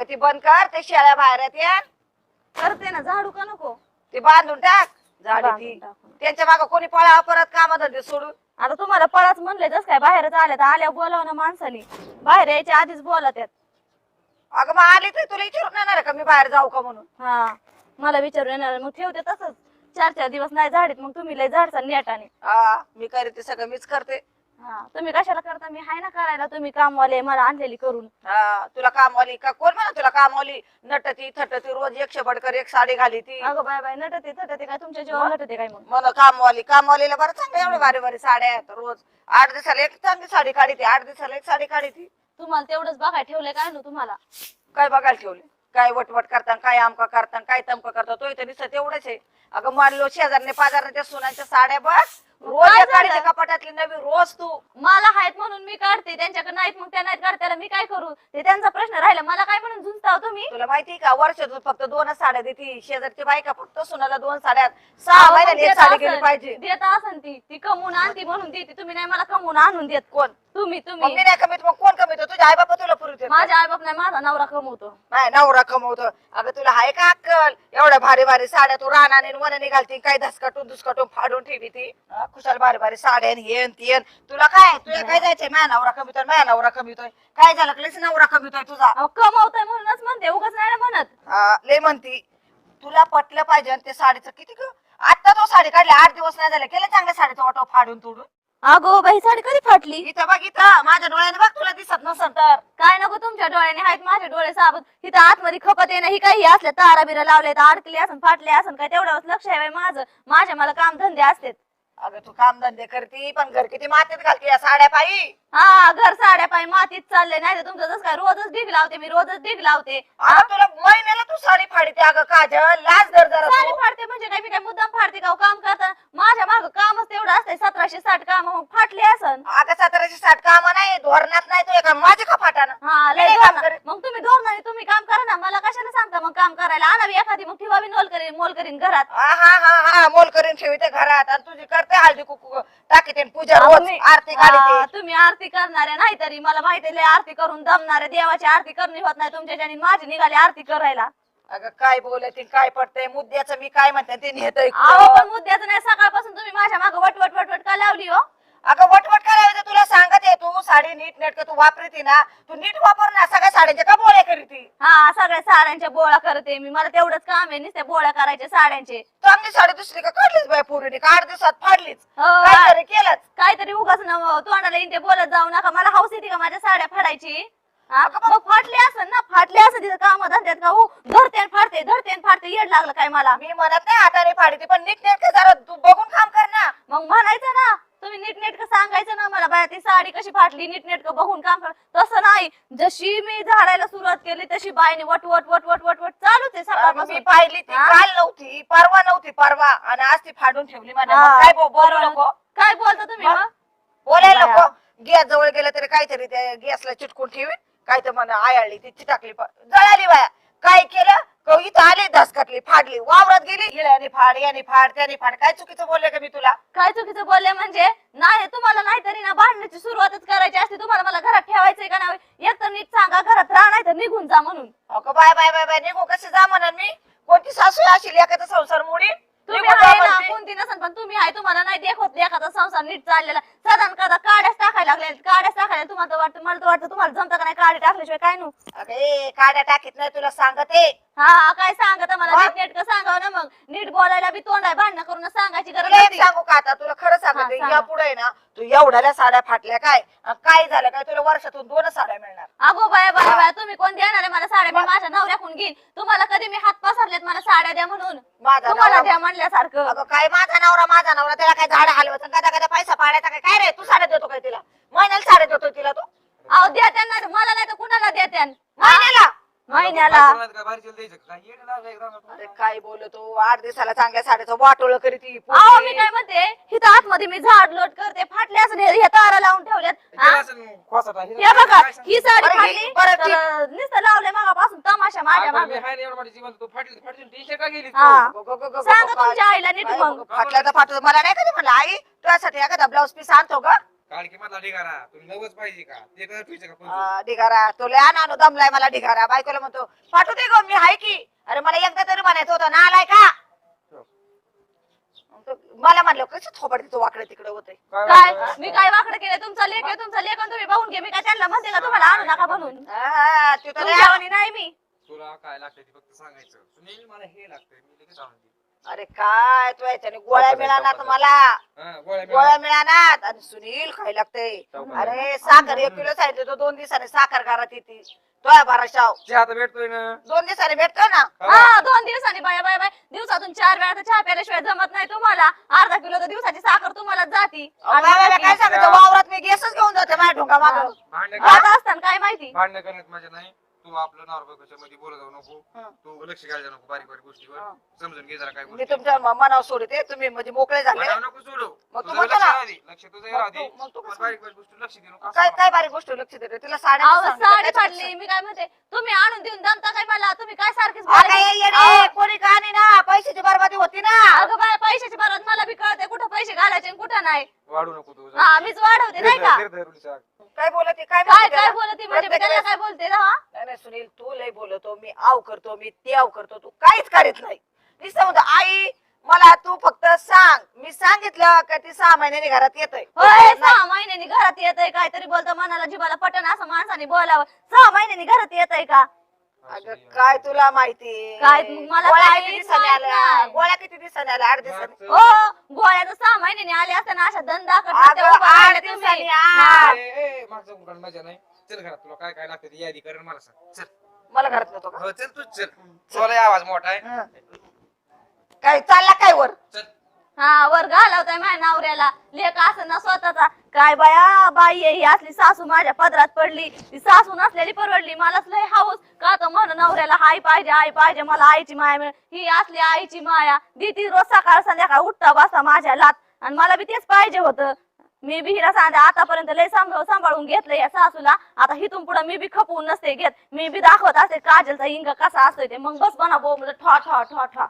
अगं ती बंद कर ते शेळ्या बाहेर आहेत या करते ना झाडू का नको? ती बांधून टाक. झाडी बांधून. त्यांच्या मागे कोणी पळा परत काम धंदे सोडून. आता तुम्हाला पळाच म्हणले जस काय बाहेरच आल्या तर आल्या बोलाव ना माणसानी. बाहेर यायच्या आधीच बोला त्यात अगं मग आली तर तुला विचारून येणार आहे का मी बाहेर जाऊ का म्हणून? हा मला विचारून येणार मग ठेवते तसंच. चार चार दिवस नाही झाडीत मग तुम्ही लय झाडचा नेटाने. हा मी करे ते सगळं मीच करते. हा तुम्ही कशाला करता? मी हाय ना करायला. तुम्ही कामवाले मला आणलेली करून. हा तुला कामवाली का? कोण म्हणा तुला कामवाली? नटती थटती रोज एकशे बडकर एक साडी घाली ती अगं बाय बाय नटते थटते काय? तुमच्या जीवन नटते काय मग? कामवाली कामवालीला बरं चांगलं एवढे भारी भारी साड्या आहेत. रोज आठ दिवसाला एक चांगली साडी काढी ती आठ दिवसाला एक साडी काढी ती तुम्हाला तेवढंच बघाय ठेवलंय काय ना तुम्हाला? काय बघायला ठेवले काय वटवट करता काय आमका करता काय तमका करता तो इथे दिसत एवढंच आहे. अगं मानलो शेजारने पाजारने सोन्याच्या साड्या बघ. रोज काय झालं? कपाटातली नवी रोज तू. मला आहेत म्हणून मी काढते त्यांच्याकडे नाहीत मग त्या नाहीत काढताना मी काय करू? ते त्यांचा प्रश्न राहिला मला काय म्हणून झुंजता हो तुम्ही? तुला माहिती का वर्षातून फक्त दोनच साड्या देते. शेजारची बायका फक्त सोनाला दोन साड्या सहा अहो, एक देत साडी असन- पाहिजे. देत असन ती. ती कमवून आणती म्हणून देते. तुम्ही नाही मला कमवून आणून देत. कोण? तुम्ही मग तुम्ही मी नाही कमीत मग कोण कमीत? तुझ्या आई बाबा तुला पुरवते माझ्या आई बाप नाही माझा नवरा कमवतो. नाही नवरा कमवतो. अगं तुला हाय का अक्कल? एवढ्या भारी भारी साड्या तू रानाने वनाने घालती काय धसकाटून दुसकाटून फाडून ठेवी ती. हा, खुशाल भारी भारी साड्या आणि येन ती येन तुला काय? तुला काय जायचंय? माझ्या नवरा कमीतोय माझ्या नवरा कमीतोय काय झालं? कलेच नवरा कमीतोय तुझा. अहो, कमवतोय म्हणूनच म्हणते उगाच नाही ना म्हणत. हा, लय म्हणती. तुला पटलं पाहिजे आणि ते साडीचं किती ग? आता तो साडी काढली आठ दिवस नाही झाले. केलं चांगल्या साडीचा वाटो फाडून तोडून? अगो बाई साडी कधी फाटली? इथं बघ इथं. माझ्या डोळ्याने बघ तुला दिसत नसन तर. काय नको तुमच्या डोळ्याने? आहेत माझे डोळे साबत तिथं आतमध्ये खपत ना ही काही असल्या तारा बिरा लावले तर अडकले असन फाटले असन काय तेवढ्यावर लक्ष आहे बाई माझं. माझ्या मला काम धंदे असतात. अगं तू काम धंदे करती पण घर किती मातीत घालती या साड्या पायी हा घर साड्या पाय मातीत चालले नाही तर तुमचं जसं काय रोजच डिग लावते मी रोजच डिग लावते अगं तुला महिन्याला तू साडी फाडते अगं काजल लाज दर जरा साडी तू. फाडते म्हणजे काय मी काय मुद्दाम फाडते का हो? काम करता माझ्या माग कामच तेवढं असतंय सतराशे साठ काम मग फाटले असन अगं सतराशे साठ काम नाही धोरणात नाही तू एका माझे का फाटानं हा मी लय नाही काम धोरणं. करीत. मग तुम्ही जणी तुम्ही काम करा ना मला काम करायला. आणावी एखादी मग ठेवावी नोल करीन मोल करीन घरात. हा हा हा हा मोल करीन ठेवते घरात. आणि तुझी करते हळदी कुकू टाकीते आणि पूजा रोज. मी- आरती हा, काढते तुम्ही आरती करणारे नाही तरी मला माहिती लय आरती करून दमणारे. देवाची आरती करणी होत नाही तुमच्या ज्याने माझी निघाली आरती करायला. अगं काय बोलते काय पडतंय मुद्द्याचं मी काय म्हणते ते नेतय अहो पण मुद्द्याचं नाही. सकाळपासून तुम्ही माझ्या मागे वटवट वटवट का लावली हो? अगं वटवट करायचं तुला सांगत आहे तू साडी नीट नेटक तू वापरती ना तू नीट वापर ना सगळ्या साड्यांच्या का बोले करीती? हा सगळ्या साड्यांच्या बोळा करते मी. मला तेवढंच काम आहे नुसत्या बोळ्या करायच्या साड्यांचे. चांगली साडी दुसरी का काढलीच बाय पोरीने? का आठ दिवसात फाडलीच हो, काहीतरी केलंच काहीतरी उगाच न तोंडाला येईन ते बोलत जाऊ नका. मला हौस येते का माझ्या साड्या फाडायची? हा? मग फाटले असन ना फाटले असं तिथं काम धंद्यात का हो? धरते आणि फाडते धरते आणि फाडते येड लागलं काय मला? मी म्हणत नाही हाताने फाडते पण नीट नेटक जरा तू बघून काम कर ना. मग म्हणायचं ना तुम्ही नीटनेटकं सांगायचं ना मला बाया ती साडी कशी फाटली नीटनेटकं बघून काम कर. तसं नाही. जशी मी झाडायला सुरुवात केली तशी बाईने वट वट वट वट वट वट चालूच आहे अगं, मी सकाळपासून. पाहिली ती हा? काल नव्हती परवा नव्हती परवा. आणि आज ती फाडून ठेवली मला हा, मग काय बो- बोलू नको. काय बोलता तुम्ही मग? मग? बोलायला बाया. नको. गॅस जवळ गेलं तरी काहीतरी त्या गॅसला चिटकून ठेवी काय तर म्हणा आयाळली ती चिटाकली. प- जळाली बाया. काय केलं? क इथं आली धसकटली फाडली वावरात गेली. याने फाड याने फाड त्याने फाड. काय चुकीचं बोलले का मी तुला? काय चुकीचं बोलले म्हणजे? नाही तुम्हाला नाहीतरी ना भांडण्याची सुरुवातच करायची असते. तुम्हाला मला घरात ठेवायचंय का नाही? एक तर नीट सांगा घरात राहा नाही तर निघून जा म्हणून. अगं बाय बाय बाय बाय. निघू कसे जा म्हणा मी? कोणती सासू आहे अशी एखादा संसार मोडी? तुम्ही आहे ना. कोणती नसन पण तुम्ही आहे तुम्हाला नाही देखत एखादा संसार नीट चाललेला. साधारण कदा काड्याच तुम्हाला तर वाटतं मला तर वाटतं तुम्हाला जमतं का नाही काढे टाकल्याशिवाय काय नु? ए काड्या टाकीत नाही तुला सांगते हा काय सांगत मला? नीट नेटकं सांगावं ना मग? नीट बोलायला बी तोंड आहे भांडणं करून सांगायची गरज एक नसती. सांगू का आता? तुला खरं हा, सांगते सांगा. या पुढे ना तू एवढ्याला साड्या फाटल्या काय? काय झालं काय? तुला वर्षातून दोनच साड्या मिळणार. अगो बाया बाया. बाया तुम्ही कोण देणार आहे मला साड्या? मी? माझ्या नवऱ्याकडून घेईन? तुम्हाला कधी मी हात पसरलेत मला साड्या द्या म्हणून. माझा तुम्हाला नवरा द्या म्हणल्यासारखं. अगं काय माझा नवरा माझा नवरा त्याला काय झाड हलवत कदा कदा पैसा पाडायचा काय? काय रे? तू साड्या देतो काय तिला? महिन्याला साड्या देतो तिला तू अहो द्या त्यांना मला नाही तर कुणाला द्या त्यान महिन्याला महिन्याला अरे काय बोलतो आठ दिवसाला चांगल्या साड्याचं वाटोळ करीत ती अहो. मी काय म्हणते इथं आतमध्ये मी झाड लोट करते फाटले असं हे तारा लावून ठेवल्यात हा? हे बघा ही साडी फाटली ही- बरं, ती- तर नुसतं लावले मागापासून तमाशा माझ्या मागे हा. सांगा तुमच्या आईला नीट मग फाटल्या तर फाटलं मला नाही कधी म्हणलं आई तुझ्यासाठी एखादा ब्लाऊज पीस आणतो ग काळकी मधला ढिगारा तुला नवच पाहिजे का? ते काय ठेवायचं का पुंजून? आ, ढिगारा तो लय आणू दमलाय मला ढिगारा. बायकोला म्हणतो पाठवू दे ग मी हाय की. अरे मला एकदा तरी म्हणायचं होतं ना आलाय का? मग तो- मला म्हणलं कसं थोबड तो वाकडे तिकडे होते काय वाटतं? मी काय वाकडं केलं तुमचा लेख आहे तुमचा लेख आणि तुम्ही पाहून घे. मी काय त्यांना म्हणते का? तुम्हाला आणू नका म्हणून. तू तर लय तुमच्यावानी नाही मी. तुला काय लागतं ते फक्त सांगायचं. सुनील मला हे लागतंय मी लगेच आणून देईन. अरे काय तू याच्याने गोळ्या मिळाणार तुम्हाला हा, गोळ्या गोळ्या मिळाल्या. आणि सुनील खायला लागते. अरे साखर एक किलो सांगितलं तो दोन दिवसाने साखर घरात येते. तो बारा शाव. चहा तर भेटतोय ना. दोन दिवसाने भेटतो ना? हा. दोन दिवसांनी बाय बाय बाय. दिवसातून चार वेळा तर चहा प्यायल्याशिवाय जमत नाही तुम्हाला. अर्धा किलो तर दिवसाची साखर तुम्हाला जाती. अहो, बाबा, बाबा, काय सांगायचं? वावरात मी गॅसच घेऊन जाते माझ्या ढोंगा माग. भांडण जात असताना काय माहिती? भांडण करण्यात माझ्या नाही. तू आपलं नॉर्मलमध्ये बोलत जाऊ नको हं. तू लक्ष घालायला नको बारीक बारीक गोष्टीवर हं. समजून घे जरा काय मी गोष्टी तुमच्या मनावर सोडते तुम्ही म्हणजे मोकळे झाले नको सोडू मग तू तुझं म्हणतो लक्ष ना. राहू दे. लक्ष तुझं राहू दे मग तू पण कसं- बारीक बारीक गोष्टी लक्ष देऊ नको काय काय बारीक गोष्ट लक्ष देते तिला साड्या अहो सांगितलं, साडी त्याच्यापेक्षा- मी काय म्हणते तुम्ही आणून देऊन दमता काय मला तुम्ही काय सारखीच अगं, ये, बोलायची? ये रे, अहो, कोणी का नाही ना पैशाची बरबादी होती ना अगं बाय पैशाची बरोबर मला बी कळते कुठं पैसे घालायचे आणि कुठं नाही वाढू नको तू हा मीच वाढवते नाही का काय बोलते? काय काय म्हणते काय त्याला? बोलते म्हणजे? मी काय बोलते ना नाही नाही, सुनील तू लय बोलतो मी आव करतो मी ते आव करतो तू काहीच करीत नाही. नुसतं म्हणतो आई मला तू फक्त सांग. मी सांगितलं का ती सहा महिन्याने घरात येतय. होय सहा महिन्यांनी घरात येतय काहीतरी बोलतो मनाला जिबाला पटन असं माणसाने बोलावं. सहा महिन्यांनी घरात येतय का? अगं काय तुला माहिती? काय मला गोळ्या काहीच किती दिवसाने माहीत आल्या? नाही. गोळ्या किती दिवसाने आल्या? आठ दिवसांनी. हो गोळ्या तर सहा महिन्यांनी आले असताना अशा धंदा अगं आठ दिवसांनी आठ. मागचं कुठं मजा नाही. चल घरात तुला काय काय लागतं ती यादी कर आणि मला सांग. चल. मला घरात का हो चल तूच चल. तुला आवाज मोठा आहे. हं. काय चालला काय वर? चल. हा वर घालवताय माझ्या नवऱ्याला. लेख असं ना स्वतःचा. काय बाया बाई आहे ही असली सासू माझ्या पदरात पडली. ती सासू नसलेली परवडली. मलाच लय हाऊस का तर म्हण नवऱ्याला आई पाहिजे आई पाहिजे मला आईची माया मिळ ही असली आईची माया. दी रोज सकाळ संध्याकाळ उठता बसा माझ्या लात. आणि मला बी तेच पाहिजे होतं. मी बी हिला सांगते आतापर्यंत लय सांभाळ सांभाळून घेतलं या सासूला. आता हिथून पुढे मी बी खपवून नसते घेत. मी बी दाखवत असते काजलचा इंग कसा असतोय ते मग बस बना बो ठॉ ठा ठा ठा.